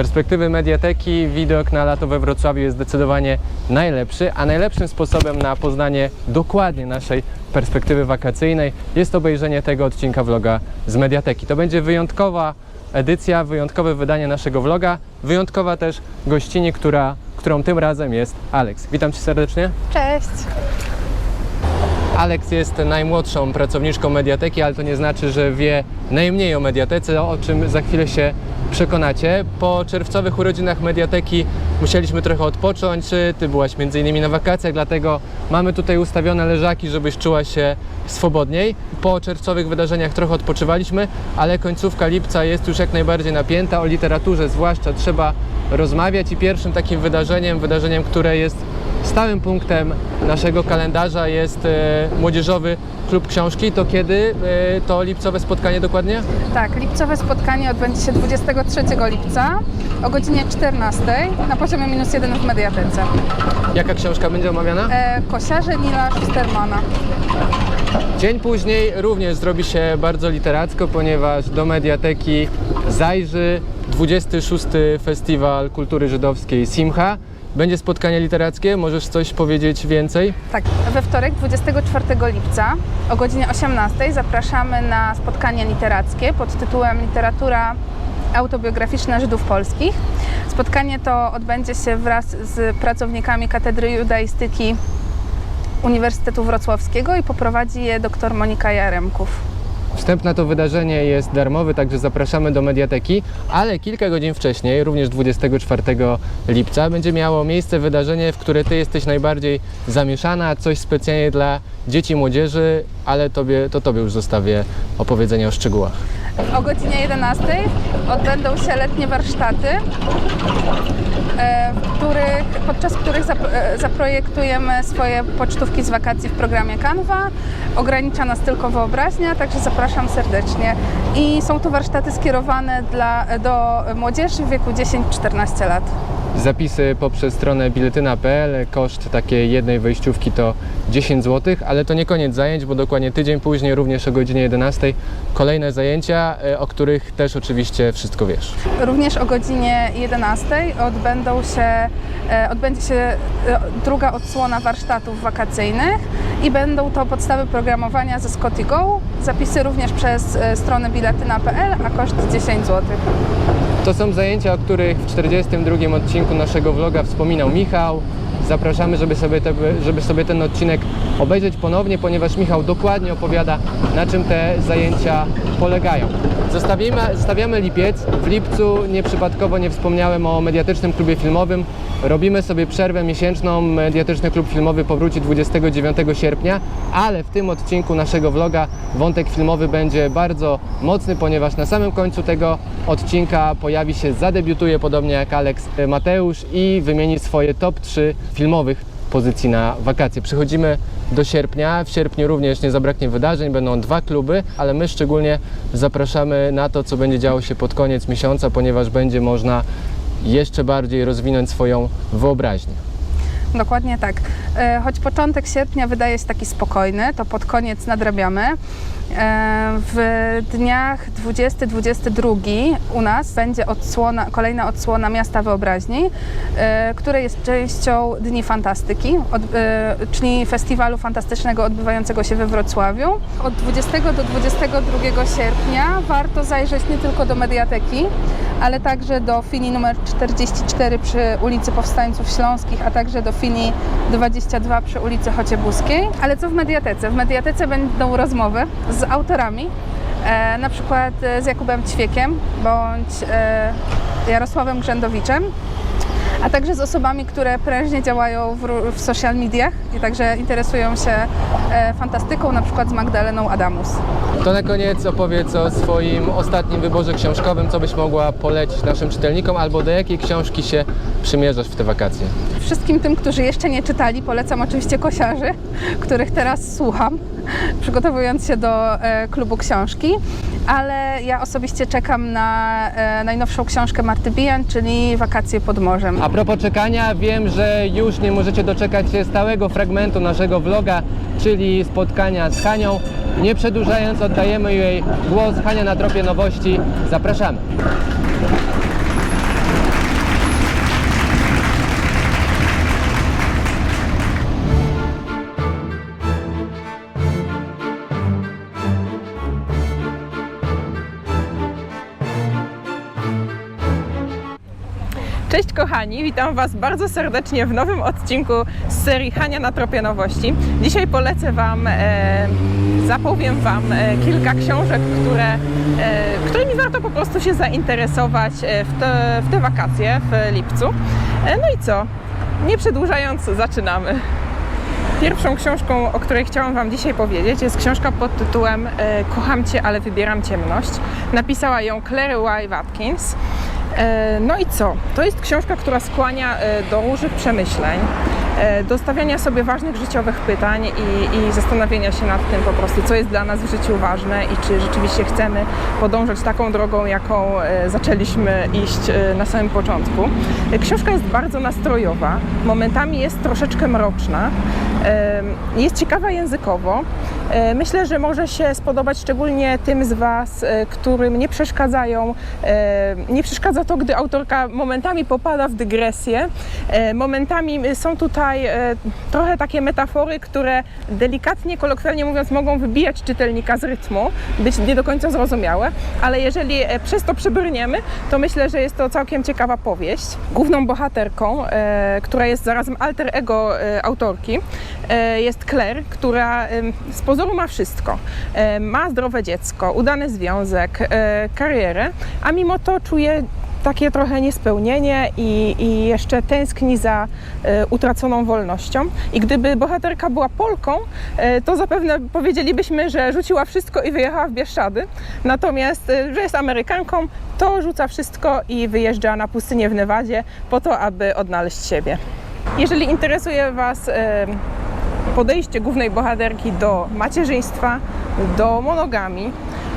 Perspektywy mediateki widok na lato we Wrocławiu jest zdecydowanie najlepszy, a najlepszym sposobem na poznanie dokładnie naszej perspektywy wakacyjnej jest obejrzenie tego odcinka vloga z mediateki. To będzie wyjątkowa edycja, wyjątkowe wydanie naszego vloga, wyjątkowa też gościni, która, którą tym razem jest Alex. Witam Cię serdecznie. Cześć! Alex jest najmłodszą pracowniczką Mediateki, ale to nie znaczy, że wie najmniej o Mediatece, o czym za chwilę się przekonacie. Po czerwcowych urodzinach Mediateki musieliśmy trochę odpocząć. Ty byłaś między innymi na wakacjach, dlatego mamy tutaj ustawione leżaki, żebyś czuła się swobodniej. Po czerwcowych wydarzeniach trochę odpoczywaliśmy, ale końcówka lipca jest już jak najbardziej napięta. O literaturze zwłaszcza trzeba rozmawiać i pierwszym takim wydarzeniem, wydarzeniem, które jest stałym punktem naszego kalendarza jest e, Młodzieżowy Klub Książki. To kiedy e, to lipcowe spotkanie dokładnie? Tak, lipcowe spotkanie odbędzie się 23 lipca o godzinie 14 na poziomie minus 1 w Mediatece. Jaka książka będzie omawiana? E, Kosiarze Nila Schustermana. Dzień później również zrobi się bardzo literacko, ponieważ do mediateki zajrzy 26. Festiwal Kultury Żydowskiej Simcha. Będzie spotkanie literackie, możesz coś powiedzieć więcej? Tak, we wtorek 24 lipca o godzinie 18 zapraszamy na spotkanie literackie pod tytułem Literatura autobiograficzna Żydów polskich. Spotkanie to odbędzie się wraz z pracownikami Katedry Judaistyki Uniwersytetu Wrocławskiego i poprowadzi je dr Monika Jaremków. Wstęp na to wydarzenie jest darmowy, także zapraszamy do mediateki, ale kilka godzin wcześniej, również 24 lipca, będzie miało miejsce wydarzenie, w które Ty jesteś najbardziej zamieszana, coś specjalnie dla dzieci młodzieży, ale tobie, to Tobie już zostawię opowiedzenie o szczegółach. O godzinie 11 odbędą się letnie warsztaty, e, których, podczas których e, zaprojektujemy swoje pocztówki z wakacji w programie Canva. Ogranicza nas tylko wyobraźnia, także zapraszam serdecznie. I są to warsztaty skierowane dla, do młodzieży w wieku 10-14 lat. Zapisy poprzez stronę biletyna.pl, koszt takiej jednej wejściówki to 10 zł, ale to nie koniec zajęć, bo dokładnie tydzień później, również o godzinie 11, kolejne zajęcia, e, o których też oczywiście wszystko wiesz. Również o godzinie 11 odbędą się, e, odbędzie się e, druga odsłona warsztatów wakacyjnych i będą to podstawy programowania ze Scotty Go. Zapisy również przez stronę biletyna.pl, a koszt 10 zł. To są zajęcia, o których w 42 odcinku naszego vloga wspominał Michał. Zapraszamy, żeby sobie, te, żeby sobie ten odcinek obejrzeć ponownie, ponieważ Michał dokładnie opowiada, na czym te zajęcia polegają. Zostawimy, zostawiamy lipiec. W lipcu nieprzypadkowo nie wspomniałem o mediatycznym klubie filmowym. Robimy sobie przerwę miesięczną. Mediatyczny klub filmowy powróci 29 sierpnia, ale w tym odcinku naszego vloga wątek filmowy będzie bardzo mocny, ponieważ na samym końcu tego odcinka pojawi się, zadebiutuje podobnie jak Alex Mateusz i wymieni swoje top 3 filmowych pozycji na wakacje. Przechodzimy do sierpnia. W sierpniu również nie zabraknie wydarzeń, będą dwa kluby, ale my szczególnie zapraszamy na to, co będzie działo się pod koniec miesiąca, ponieważ będzie można jeszcze bardziej rozwinąć swoją wyobraźnię. Dokładnie tak. E, Choć początek sierpnia wydaje się taki spokojny, to pod koniec nadrabiamy. E, W dniach 20-22 u nas będzie odsłona, kolejna odsłona Miasta Wyobraźni, e, które jest częścią Dni Fantastyki, czyli festiwalu fantastycznego odbywającego się we Wrocławiu. Od 20 do 22 sierpnia warto zajrzeć nie tylko do mediateki, ale także do filii numer 44 przy ulicy Powstańców Śląskich, a także do filii 22 przy ulicy Chociebuskiej. Ale co w mediatece? W mediatece będą rozmowy z autorami, e, na przykład e, z Jakubem Ćwiekiem bądź e, Jarosławem Grzędowiczem, a także z osobami, które prężnie działają w, w social mediach i także interesują się e, fantastyką, na przykład z Magdaleną Adamus. To na koniec opowiedz o swoim ostatnim wyborze książkowym, co byś mogła polecić naszym czytelnikom, albo do jakiej książki się przymierzasz w te wakacje. Wszystkim tym, którzy jeszcze nie czytali, polecam oczywiście kosiarzy, których teraz słucham, przygotowując się do e, klubu książki. Ale ja osobiście czekam na e, najnowszą książkę Marty Bijan, czyli Wakacje pod morzem. A propos czekania, wiem, że już nie możecie doczekać się stałego fragmentu naszego vloga, czyli spotkania z Hanią. Nie przedłużając, oddajemy jej głos. Hania na tropie nowości. Zapraszamy. Cześć kochani, witam Was bardzo serdecznie w nowym odcinku z serii Hania na tropie nowości. Dzisiaj polecę Wam, e, zapowiem Wam e, kilka książek, które, e, którymi warto po prostu się zainteresować e, w, te, w te wakacje w lipcu. E, no i co? Nie przedłużając, zaczynamy. Pierwszą książką, o której chciałam Wam dzisiaj powiedzieć, jest książka pod tytułem e, Kocham Cię, ale wybieram ciemność. Napisała ją Claire Y. Watkins. E, No i co? To jest książka, która skłania e, do różnych przemyśleń, e, do stawiania sobie ważnych życiowych pytań i, i zastanawiania się nad tym po prostu, co jest dla nas w życiu ważne i czy rzeczywiście chcemy podążać taką drogą, jaką zaczęliśmy iść na samym początku. Książka jest bardzo nastrojowa, momentami jest troszeczkę mroczna, jest ciekawa językowo. E, Myślę, że może się spodobać szczególnie tym z Was, e, którym nie przeszkadzają, e, nie przeszkadza to, gdy autorka momentami popada w dygresję. Momentami są tutaj trochę takie metafory, które delikatnie, kolokwialnie mówiąc, mogą wybijać czytelnika z rytmu, być nie do końca zrozumiałe, ale jeżeli przez to przebrniemy, to myślę, że jest to całkiem ciekawa powieść. Główną bohaterką, która jest zarazem alter ego autorki, jest Claire, która z pozoru ma wszystko. E, Ma zdrowe dziecko, udany związek, e, karierę, a mimo to czuje takie trochę niespełnienie i, i jeszcze tęskni za e, utraconą wolnością. I gdyby bohaterka była Polką, to zapewne powiedzielibyśmy, że rzuciła wszystko i wyjechała w Bieszczady. Natomiast, że jest Amerykanką, to rzuca wszystko i wyjeżdża na pustynię w Nevadzie po to, aby odnaleźć siebie. Jeżeli interesuje Was podejście głównej bohaterki do macierzyństwa, do monogami,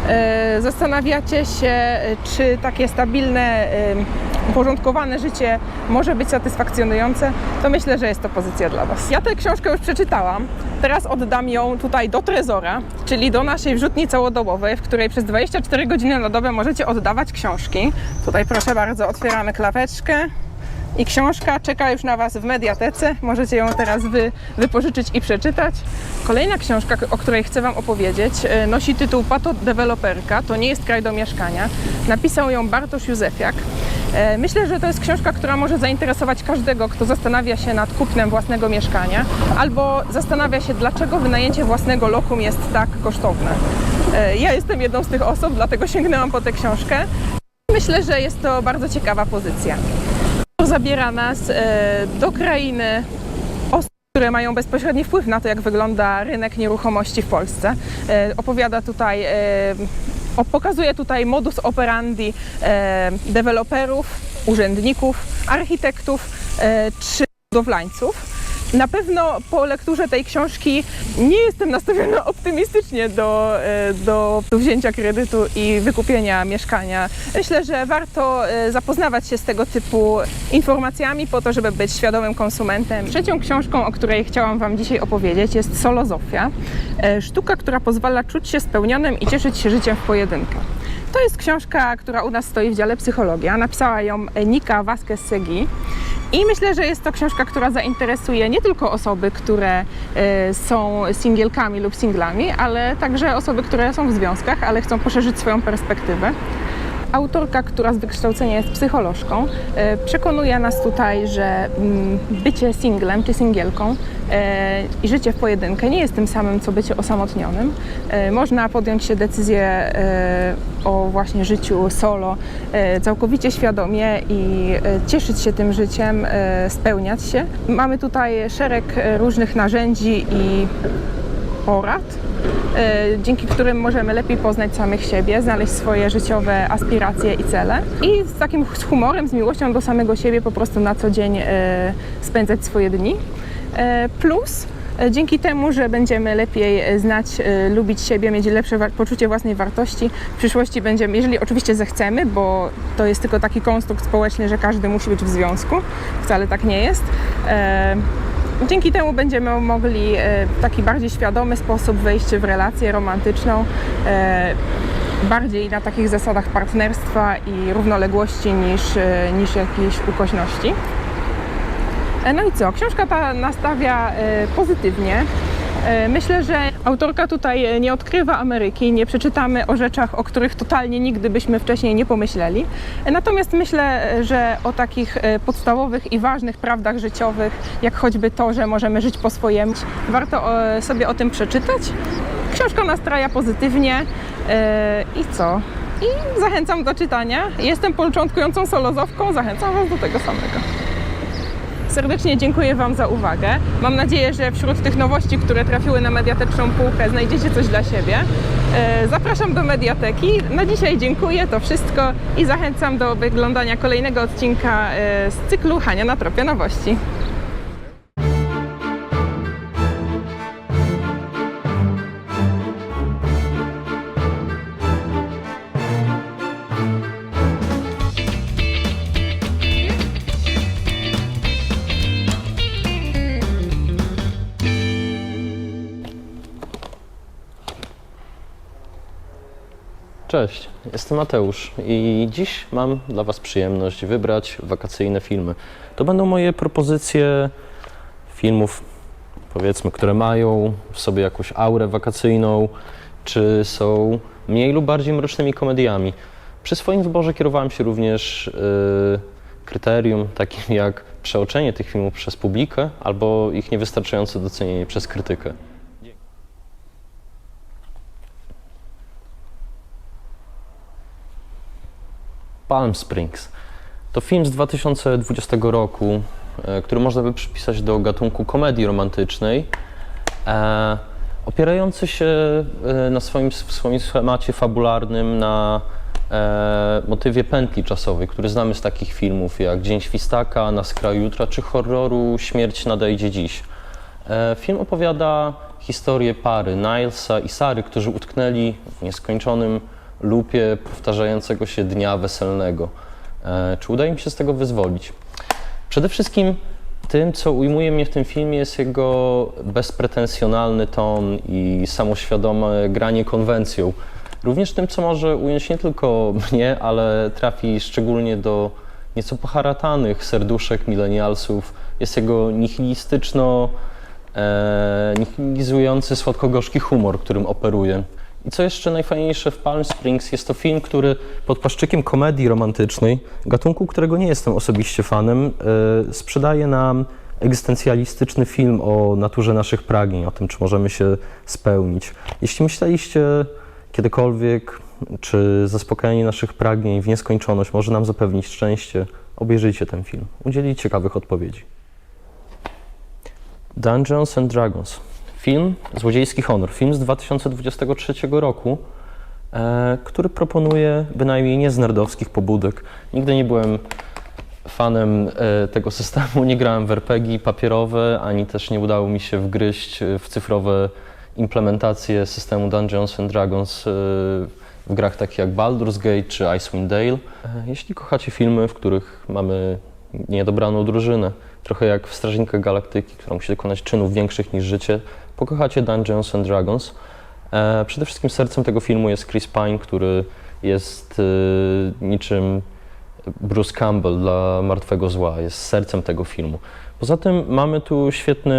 e, zastanawiacie się, czy takie stabilne, e, uporządkowane życie może być satysfakcjonujące, to myślę, że jest to pozycja dla Was. Ja tę książkę już przeczytałam. Teraz oddam ją tutaj do Trezora, czyli do naszej wrzutni całodobowej, w której przez 24 godziny na dobę możecie oddawać książki. Tutaj proszę bardzo, otwieramy klapeczkę. I książka czeka już na Was w mediatece. Możecie ją teraz wy, wypożyczyć i przeczytać. Kolejna książka, o której chcę Wam opowiedzieć, e, nosi tytuł Pato Deweloperka. To nie jest kraj do mieszkania. Napisał ją Bartosz Józefiak. E, Myślę, że to jest książka, która może zainteresować każdego, kto zastanawia się nad kupnem własnego mieszkania albo zastanawia się, dlaczego wynajęcie własnego lokum jest tak kosztowne. E, Ja jestem jedną z tych osób, dlatego sięgnęłam po tę książkę. Myślę, że jest to bardzo ciekawa pozycja. Zabiera nas e, do krainy które mają bezpośredni wpływ na to, jak wygląda rynek nieruchomości w Polsce. E, Opowiada tutaj, e, pokazuje tutaj modus operandi deweloperów, urzędników, architektów czy budowlańców. Na pewno po lekturze tej książki nie jestem nastawiona optymistycznie do, e, do wzięcia kredytu i wykupienia mieszkania. Myślę, że warto e, zapoznawać się z tego typu informacjami po to, żeby być świadomym konsumentem. Trzecią książką, o której chciałam Wam dzisiaj opowiedzieć jest Solozofia. E, Sztuka, która pozwala czuć się spełnionym i cieszyć się życiem w pojedynkę. To jest książka, która u nas stoi w dziale psychologia. Napisała ją Nika Vasquez-Segui. I myślę, że jest to książka, która zainteresuje nie tylko osoby, które e, są singielkami lub singlami, ale także osoby, które są w związkach, ale chcą poszerzyć swoją perspektywę. Autorka, która z wykształcenia jest psycholożką, e, przekonuje nas tutaj, że mm, bycie singlem czy singielką e, i życie w pojedynkę nie jest tym samym, co bycie osamotnionym. E, Można podjąć się decyzję o właśnie życiu solo całkowicie świadomie i cieszyć się tym życiem, spełniać się. Mamy tutaj szereg różnych narzędzi i porad, dzięki którym możemy lepiej poznać samych siebie, znaleźć swoje życiowe aspiracje i cele i z takim humorem, z miłością do samego siebie po prostu na co dzień e, spędzać swoje dni. E, Plus dzięki temu, że będziemy lepiej znać, lubić siebie, mieć lepsze poczucie własnej wartości, w przyszłości będziemy, jeżeli oczywiście zechcemy, bo to jest tylko taki konstrukt społeczny, że każdy musi być w związku, wcale tak nie jest. Dzięki temu będziemy mogli e, w taki bardziej świadomy sposób wejść w relację romantyczną, e, bardziej na takich zasadach partnerstwa i równoległości niż, e, niż jakiejś ukośności. No i co? Książka ta nastawia pozytywnie. E, Myślę, że autorka tutaj nie odkrywa Ameryki, nie przeczytamy o rzeczach, o których totalnie nigdy byśmy wcześniej nie pomyśleli. Natomiast myślę, że o takich e, podstawowych i ważnych prawdach życiowych, jak choćby to, że możemy żyć po swojemu, warto e, sobie o tym przeczytać. Książka nastraja pozytywnie i co? I zachęcam do czytania. Jestem początkującą solozowką, zachęcam Was do tego samego. Serdecznie dziękuję Wam za uwagę. Mam nadzieję, że wśród tych nowości, które trafiły na mediateczną półkę, znajdziecie coś dla siebie. E, Zapraszam do mediateki. Na dzisiaj dziękuję, to wszystko i zachęcam do wyglądania kolejnego odcinka e, z cyklu Hania na tropie nowości. Cześć, jestem Mateusz i dziś mam dla Was przyjemność wybrać wakacyjne filmy. To będą moje propozycje filmów, powiedzmy, które mają w sobie jakąś aurę wakacyjną, czy są mniej lub bardziej mrocznymi komediami. Przy swoim wyborze kierowałem się również yy, kryterium takim jak przeoczenie tych filmów przez publikę albo ich niewystarczające docenienie przez krytykę. Palm Springs. To film z 2020 roku, e, który można by przypisać do gatunku komedii romantycznej, e, opierający się e, na swoim, w swoim schemacie fabularnym na motywie pętli czasowej, który znamy z takich filmów jak Dzień Świstaka, Na skraju jutra czy horroru Śmierć nadejdzie dziś. Film opowiada historię pary Nilesa i Sary, którzy utknęli w nieskończonym lupie powtarzającego się dnia weselnego. E, Czy uda im się z tego wyzwolić? Przede wszystkim tym, co ujmuje mnie w tym filmie, jest jego bezpretensjonalny ton i samoświadome granie konwencją. Również tym, co może ująć nie tylko mnie, ale trafi szczególnie do nieco poharatanych serduszek milenialsów, jest jego nihilistyczno e, nihilizujący słodko-gorzki humor, którym operuje. I co jeszcze najfajniejsze w Palm Springs, jest to film, który pod płaszczykiem komedii romantycznej, gatunku, którego nie jestem osobiście fanem, e, sprzedaje nam egzystencjalistyczny film o naturze naszych pragnień, o tym, czy możemy się spełnić. Jeśli myśleliście kiedykolwiek, czy zaspokajanie naszych pragnień w nieskończoność może nam zapewnić szczęście, obejrzyjcie ten film. Udzieli ciekawych odpowiedzi. Dungeons and Dragons. Film Złodziejski Honor. Film z 2023 roku, e, który proponuje bynajmniej nie z nerdowskich pobudek. Nigdy nie byłem fanem e, tego systemu, nie grałem w RPG papierowe, ani też nie udało mi się wgryźć e, w cyfrowe implementacje systemu Dungeons and Dragons e, w grach takich jak Baldur's Gate czy Icewind Dale. E, Jeśli kochacie filmy, w których mamy niedobraną drużynę, trochę jak w Strażnikach Galaktyki, która musi dokonać czynów większych niż życie, pokochacie Dungeons and Dragons. E, przede wszystkim sercem tego filmu jest Chris Pine, który jest e, niczym Bruce Campbell dla Martwego Zła, jest sercem tego filmu. Poza tym mamy tu świetny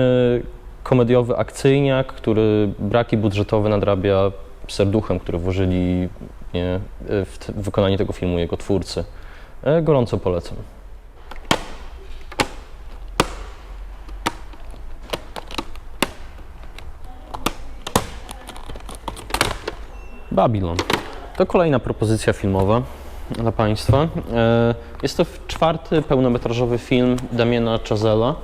komediowy akcyjniak, który braki budżetowe nadrabia serduchem, które włożyli nie, w wykonanie tego filmu jego twórcy. E, gorąco polecam. Babylon. To kolejna propozycja filmowa dla Państwa. E, Jest to czwarty pełnometrażowy film Damiena Chazela,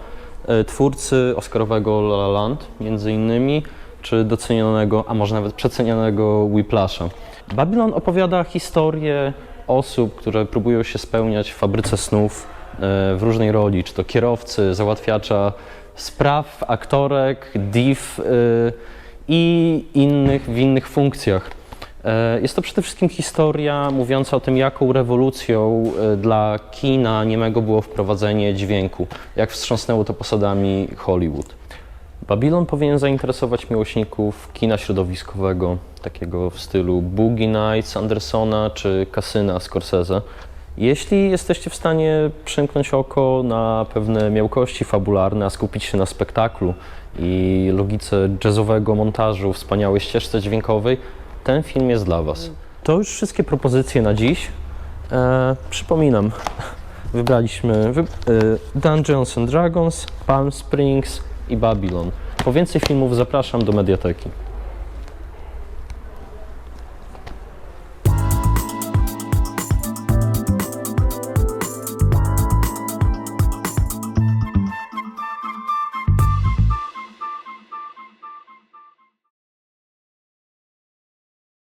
e, twórcy Oscarowego La La Land, między innymi, czy docenionego, a może nawet przecenionego Whiplasha. Babylon opowiada historię osób, które próbują się spełniać w fabryce snów e, w różnej roli, czy to kierowcy, załatwiacza spraw, aktorek, div i innych w innych funkcjach. E, Jest to przede wszystkim historia mówiąca o tym, jaką rewolucją e, dla kina niemego było wprowadzenie dźwięku, jak wstrząsnęło to posadami Hollywood. Babylon powinien zainteresować miłośników kina środowiskowego, takiego w stylu Boogie Nights Andersona czy Kasyna Scorsese. Jeśli jesteście w stanie przymknąć oko na pewne miałkości fabularne, a skupić się na spektaklu i logice jazzowego montażu, wspaniałej ścieżce dźwiękowej, ten film jest dla Was. To już wszystkie propozycje na dziś. E, przypominam, wybraliśmy wy, e, Dungeons and Dragons, Palm Springs i Babylon. Po więcej filmów zapraszam do mediateki.